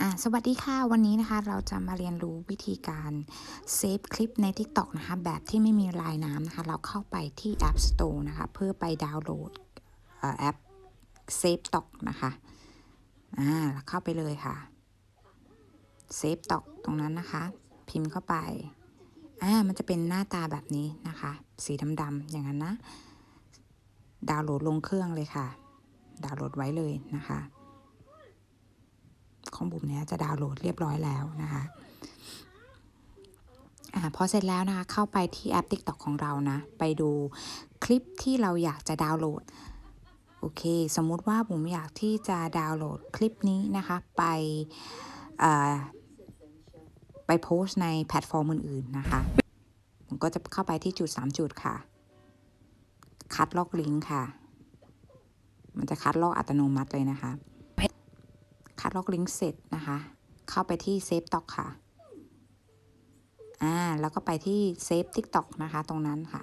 อ่าสวัสดีค่ะ วันนี้นะคะเราจะมาเรียนรู้วิธีการเซฟคลิปใน TikTok นะคะแบบที่ไม่มีลายน้ำนะคะ เราเข้าไปที่ App Store นะคะ เพื่อไปดาวน์โหลดแอป Save Talk นะคะอ่าเข้าไปเลยค่ะ Save Talk ตรงนั้นนะคะ พิมพ์เข้าไปอ่ามันจะเป็นหน้าตาแบบนี้นะคะ สีดำๆอย่างนั้นนะ ดาวน์โหลดลงเครื่องเลยค่ะ ดาวน์โหลดไว้เลยนะคะ ของบุ๋มเนี้ยจะดาวน์โหลดเรียบร้อยแล้วนะคะอ่าพอเสร็จแล้วนะคะเข้าไปที่แอป TikTok ของเรานะ ไปดูคลิปที่เราอยากจะดาวน์โหลดโอเค สมมุติว่าบุ๋มอยากที่จะดาวน์โหลดคลิปนี้นะคะไปอ่าไปโพสในแพลตฟอร์มอื่น ๆ นะคะ ผมก็จะเข้าไปที่จุด 3 จุดค่ะ คัดลอกลิงก์ค่ะ มันจะคัดลอกอัตโนมัติเลยนะคะ ล็อกลิงก์เสร็จนะคะ เข้าไปที่เซฟต็อกค่ะ อ่า แล้วก็ไปที่เซฟ TikTok นะคะ ตรงนั้นค่ะ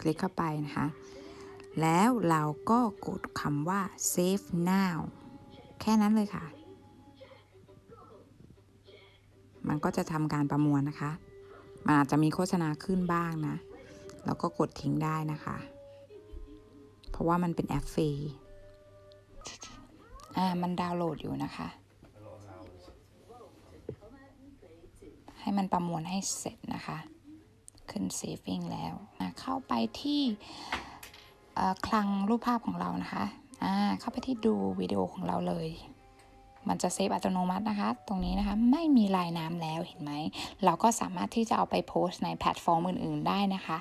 คลิกเข้าไปนะคะ แล้วเราก็กดคำว่า save now แค่นั้นเลยค่ะ มันก็จะทำการประมวลนะคะ มันอาจจะมีโฆษณาขึ้นบ้างนะ แล้วก็กดทิ้งได้นะคะ ราะว่ามันเป็นแอปฟรี อ่า มันดาวน์โหลดอยู่นะคะ ให้มันประมวลให้เสร็จนะคะ ขึ้น saving แล้วเข้าไปที่คลังรูปภาพของเรานะคะอ่าเข้าไปที่ดูวิดีโอของเราเลย มันจะเซฟอัตโนมัตินะคะ ตรงนี้นะคะ ไม่มีลายน้ำแล้วเห็นไหม เราก็สามารถที่จะเอาไปโพสต์ในแพลตฟอร์มอื่น ๆ ได้นะคะ